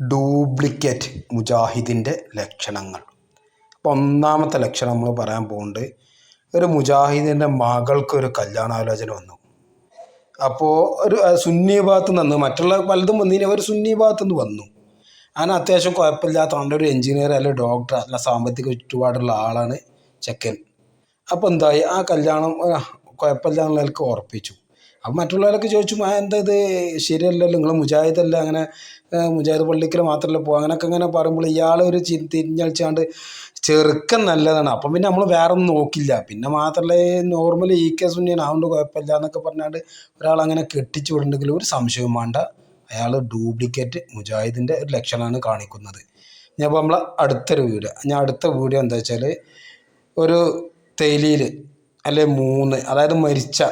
Duplicate മുജാഹിദിന്റെ ലക്ഷണങ്ങൾ. അപ്പോൾ ഒന്നാമത്തെ ലക്ഷണം നമ്മൾ പറയാൻ പോകുന്നുണ്ട് ഒരു മുജാഹിദിന്റെ മകൾക്കൊരു കല്യാണാലോചന വന്നു. അപ്പോൾ ഒരു സുന്നി ഭാഗത്ത് നിന്ന് മറ്റുള്ള പലതും വന്നതിന് അവർ സുന്നി ഭാഗത്ത് നിന്ന് വന്നു. അങ്ങനെ അത്യാവശ്യം കുഴപ്പമില്ലാത്ത നല്ലൊരു എഞ്ചിനീയർ അല്ലെങ്കിൽ ഡോക്ടർ അല്ല സാമ്പത്തിക ചുറ്റുപാടുള്ള ആളാണ് ചെക്കൻ. അപ്പോൾ എന്തായി? ആ കല്യാണം കുഴപ്പമില്ല ഉറപ്പിച്ചു. അപ്പം മറ്റുള്ളവരൊക്കെ ചോദിച്ചു എന്താ ഇത്? ശരിയല്ലല്ലോ നിങ്ങൾ മുജാഹിദല്ല അങ്ങനെ മുജാഹിദ് പള്ളിക്കൽ മാത്രമല്ല പോകുക അങ്ങനെയൊക്കെ ഇങ്ങനെ പറയുമ്പോൾ ഇയാൾ ഒരു തിരിഞ്ഞളിച്ചാണ്ട് ചെറുക്കൻ നല്ലതാണ്. അപ്പം പിന്നെ നമ്മൾ വേറെ ഒന്നും നോക്കില്ല. പിന്നെ മാത്രമല്ല നോർമൽ ഈ കെ തന്നെയാണ് അതുകൊണ്ട് കുഴപ്പമില്ല എന്നൊക്കെ പറഞ്ഞാണ്ട് ഒരാൾ അങ്ങനെ കെട്ടിച്ചു വിടുന്നുണ്ടെങ്കിൽ ഒരു സംശയവും വേണ്ട. അയാൾ ഡ്യൂപ്ലിക്കേറ്റ് മുജാഹിദിന്റെ ഒരു ലക്ഷണമാണ് കാണിക്കുന്നത്. ഞാൻ അപ്പോൾ നമ്മളെ അടുത്തൊരു വീഡിയോ. ഞാൻ അടുത്ത വീഡിയോ എന്താ വെച്ചാൽ ഒരു തേലിയിൽ അല്ലെ മൂന്ന് അതായത് മരിച്ച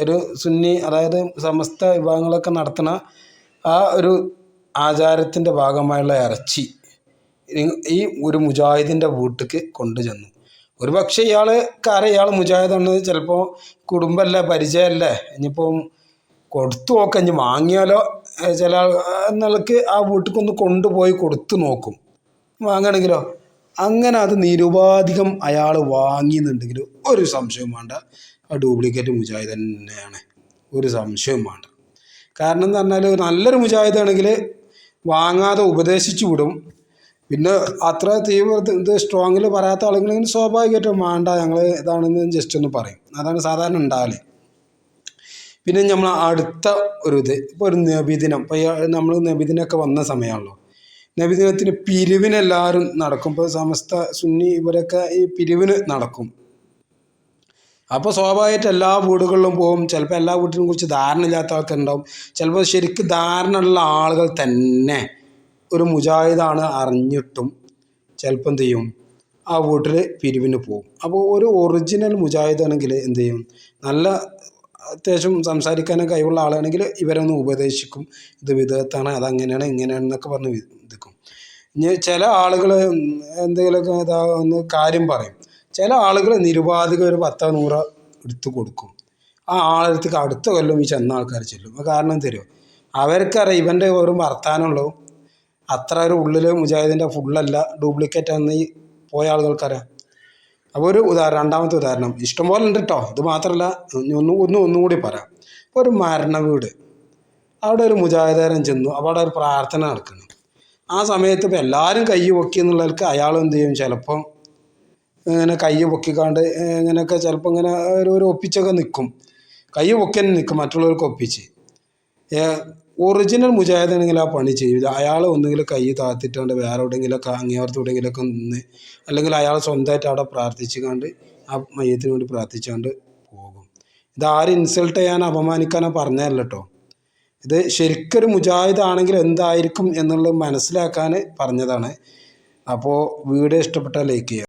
ഒരു സുന്നി അതായത് സമസ്ത വിഭാഗങ്ങളൊക്കെ നടത്തുന്ന ആ ഒരു ആചാരത്തിന്റെ ഭാഗമായുള്ള ഇറച്ചി ഈ- ഒരു മുജാഹിദിന്റെ വീട്ടിലേക്ക് കൊണ്ടുചെന്നു. ഒരു പക്ഷേ ഇയാൾ കാര്യം ഇയാൾ മുജാഹിദാണ് ചിലപ്പോൾ കുടുംബമല്ല പരിചയമല്ലേ. ഇനിയിപ്പം കൊടുത്തു നോക്കാം ഇനി വാങ്ങിയാലോ ചില നിലയ്ക്ക് ആ വീട്ടിലേക്കൊന്ന് കൊണ്ടുപോയി കൊടുത്തു നോക്കും. വാങ്ങണമെങ്കിലോ അങ്ങനെ അത് നിരുപാധികം അയാൾ വാങ്ങിയെന്നുണ്ടെങ്കിൽ ഒരു സംശയവും വേണ്ട. ആ ഡ്യൂപ്ലിക്കേറ്റ് മുജാഹിദ് തന്നെയാണ്. ഒരു സംശയവും വേണ്ട. കാരണം എന്ന് പറഞ്ഞാൽ നല്ലൊരു മുജാഹിദാണെങ്കിൽ വാങ്ങാതെ ഉപദേശിച്ചു വിടും. പിന്നെ അത്ര തീവ്ര ഇത് സ്ട്രോങ്ങിൽ പറയാത്ത ആളുകളെങ്കിൽ സ്വാഭാവികമായിട്ടും വേണ്ട ഞങ്ങൾ ഇതാണെന്ന് ജസ്റ്റ് ഒന്ന് പറയും. അതാണ് സാധാരണ ഉണ്ടാവൽ. പിന്നെ നമ്മൾ അടുത്ത ഒരു ഇത് ഇപ്പോൾ ഒരു നബിദിനം ഇപ്പോൾ നമ്മൾ നബിദിനമൊക്കെ വന്ന സമയമാണല്ലോ നബിദിനത്തിന് പിരിവിനെല്ലാവരും നടക്കും. ഇപ്പോൾ സമസ്ത സുന്നി ഇവരൊക്കെ ഈ പിരിവിന് നടക്കും. അപ്പോൾ സ്വാഭാവികമായിട്ട് എല്ലാ വീടുകളിലും പോകും. ചിലപ്പോൾ എല്ലാ വീട്ടിനെ കുറിച്ച് ധാരണ ഇല്ലാത്ത ആൾക്കാരുണ്ടാവും ചിലപ്പോൾ ശരിക്കും ധാരണ ഉള്ള ആളുകൾ തന്നെ ഒരു മുജാഹിദാണ് അറിഞ്ഞിട്ടും ചിലപ്പോൾ എന്ത് ചെയ്യും? ആ വീട്ടിൽ പിരിവിന് പോകും. അപ്പോൾ ഒരു ഒറിജിനൽ മുജാഹിദ് ആണെങ്കിൽ എന്ത് ചെയ്യും? നല്ല അത്യാവശ്യം സംസാരിക്കാനും കഴിവുള്ള ആളാണെങ്കിൽ ഇവരൊന്ന് ഉപദേശിക്കും. ഇത് വിധത്താണ് അതങ്ങനെയാണ് എന്നൊക്കെ പറഞ്ഞ് വിധിക്കും. ഇനി ചില ആളുകൾ എന്തെങ്കിലുമൊക്കെ ഒന്ന് കാര്യം പറയും. ചില ആളുകൾ നിരുപാധികം ഒരു പത്തോ നൂറോ എടുത്ത് കൊടുക്കും. ആ ആളടുത്തേക്ക് അടുത്ത കൊല്ലം ഈ ചെന്ന ആൾക്കാർ ചെല്ലും. കാരണം തരുമോ അവർക്കറിയാം ഇവന്റെ വെറും വർത്താനമുള്ളൂ. അത്ര ഒരു ഉള്ളിൽ മുജാഹിദിന്റെ ഫുള്ളല്ല ഡ്യൂപ്ലിക്കേറ്റ് ആണെന്ന് ഈ പോയ ആളുകൾക്കറിയാം. അപ്പോൾ ഒരു ഉദാഹരണം രണ്ടാമത്തെ ഉദാഹരണം. ഇഷ്ടംപോലെ ഉണ്ട് കേട്ടോ ഇത് മാത്രമല്ല ഒന്ന് ഒന്നും ഒന്നും ഒന്നും കൂടി പറയാം. ഇപ്പോൾ ഒരു മരണ വീട്. അവിടെ ഒരു മുജാഹിദാരൻ ചെന്നു. അവിടെ ഒരു പ്രാർത്ഥന നടക്കുന്നു. ആ സമയത്ത് ഇപ്പോൾ എല്ലാവരും കൈ പൊക്കി എന്നുള്ളവർക്ക് അയാൾ എന്ത് ചെയ്യും? ചിലപ്പം ഇങ്ങനെ കൈ പൊക്കിക്കാണ്ട് ഇങ്ങനെയൊക്കെ ചിലപ്പോൾ ഇങ്ങനെ ഒരു ഒപ്പിച്ചൊക്കെ നിൽക്കും കൈ പൊക്കി തന്നെ നിൽക്കും മറ്റുള്ളവർക്ക് ഒപ്പിച്ച്. ഒറിജിനൽ മുജാഹിദാണെങ്കിൽ ആ പണി ചെയ്യില്ല അയാൾ ഒന്നുകിൽ കൈ താത്തിട്ടാണ്ട് വേറെ എവിടെയെങ്കിലൊക്കെ അങ്ങേയർത്ത് എവിടെയെങ്കിലുമൊക്കെ നിന്ന് അല്ലെങ്കിൽ അയാൾ സ്വന്തമായിട്ട് അവിടെ പ്രാർത്ഥിച്ചുകൊണ്ട് ആ മയ്യത്തിന് വേണ്ടി പ്രാർത്ഥിച്ചുകൊണ്ട് പോകും. ഇത് ആരും ഇൻസൾട്ട് ചെയ്യാനോ അപമാനിക്കാനോ പറഞ്ഞതല്ല കേട്ടോ ഇത് ശരിക്കൊരു മുജാഹിദ് ആണെങ്കിൽ എന്തായിരിക്കും എന്നുള്ളത് മനസ്സിലാക്കാൻ പറഞ്ഞതാണ്. അപ്പോൾ വീഡിയോ ഇഷ്ടപ്പെട്ടാൽ ലൈക്ക് ചെയ്യുക.